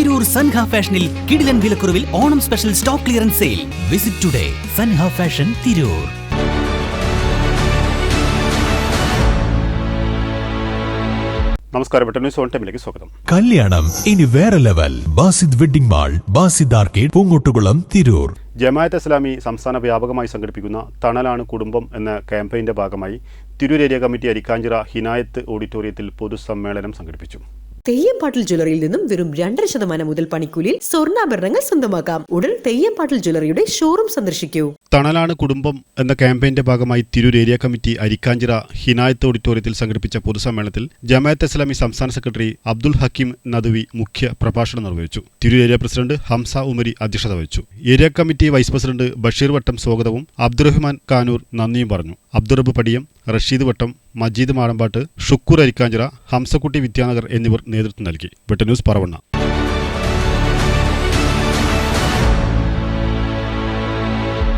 തിരൂർ സൻഹ ഫാഷനിൽ കിടിലൻ വിലക്കുറവിൽ Onam special stock clearance sale. Visit today Sanha fashion Tirur. നമസ്കാരം. ന്യൂസ് ഓൺ ടൈമിലേക്ക് സ്വാഗതം. കല്യാണം ഇനി വേറെ level. Basid wedding mall Basid arcade Poonkottukulam Tirur. Jamaat Islami സംസ്ഥാന വ്യാപകമായി സംഘടിപ്പിക്കുന്ന തണലാണ് കുടുംബം എന്ന ക്യാമ്പയിന്റെ ഭാഗമായി തിരൂർ ഏരിയ കമ്മിറ്റി അരിക്കാഞ്ചിറ ഹിനായത്ത് ഓഡിറ്റോറിയത്തിൽ പൊതുസമ്മേളനം സംഘടിപ്പിച്ചു. തെയ്യംപാട്ടിൽ ജ്വല്ലറിയിൽ നിന്നും വെറും രണ്ടര ശതമാനം മുതൽ പണിക്കൂലിയിൽ സ്വർണാഭരണങ്ങൾ സ്വന്തമാക്കാം. ഉടൻ തെയ്യംപാട്ടിൽ ജ്വല്ലറിയുടെ ഷോറൂം സന്ദർശിക്കൂ. തണലാണ് കുടുംബം എന്ന ക്യാമ്പയിന്റെ ഭാഗമായി തിരൂർ ഏരിയ കമ്മിറ്റി അരിക്കാഞ്ചിറ ഹിനായത്ത് ഓഡിറ്റോറിയത്തിൽ സംഘടിപ്പിച്ച പൊതുസമ്മേളനത്തിൽ ജമാഅത്ത് ഇസ്ലാമി സംസ്ഥാന സെക്രട്ടറി അബ്ദുൽ ഹക്കീം നദവി മുഖ്യ പ്രഭാഷണം നിർവഹിച്ചു. തിരൂർ ഏരിയ പ്രസിഡന്റ് ഹംസ ഉമരി അധ്യക്ഷത വഹിച്ചു. Area committee vice president Basheer Vattam സ്വാഗതവും അബ്ദുറഹ്മാൻ കാനൂർ നന്ദിയും പറഞ്ഞു. അബ്ദുറബ് പടിയം റഷീദ് വട്ടം മജീദ് മാടമ്പാട്ട് ഷുക്കൂർ അരിക്കാഞ്ചിറ ഹംസക്കുട്ടി വിദ്യാനഗർ എന്നിവർ നേതൃത്വം നൽകി. വെട്ട ന്യൂസ് പറവണ്ണ.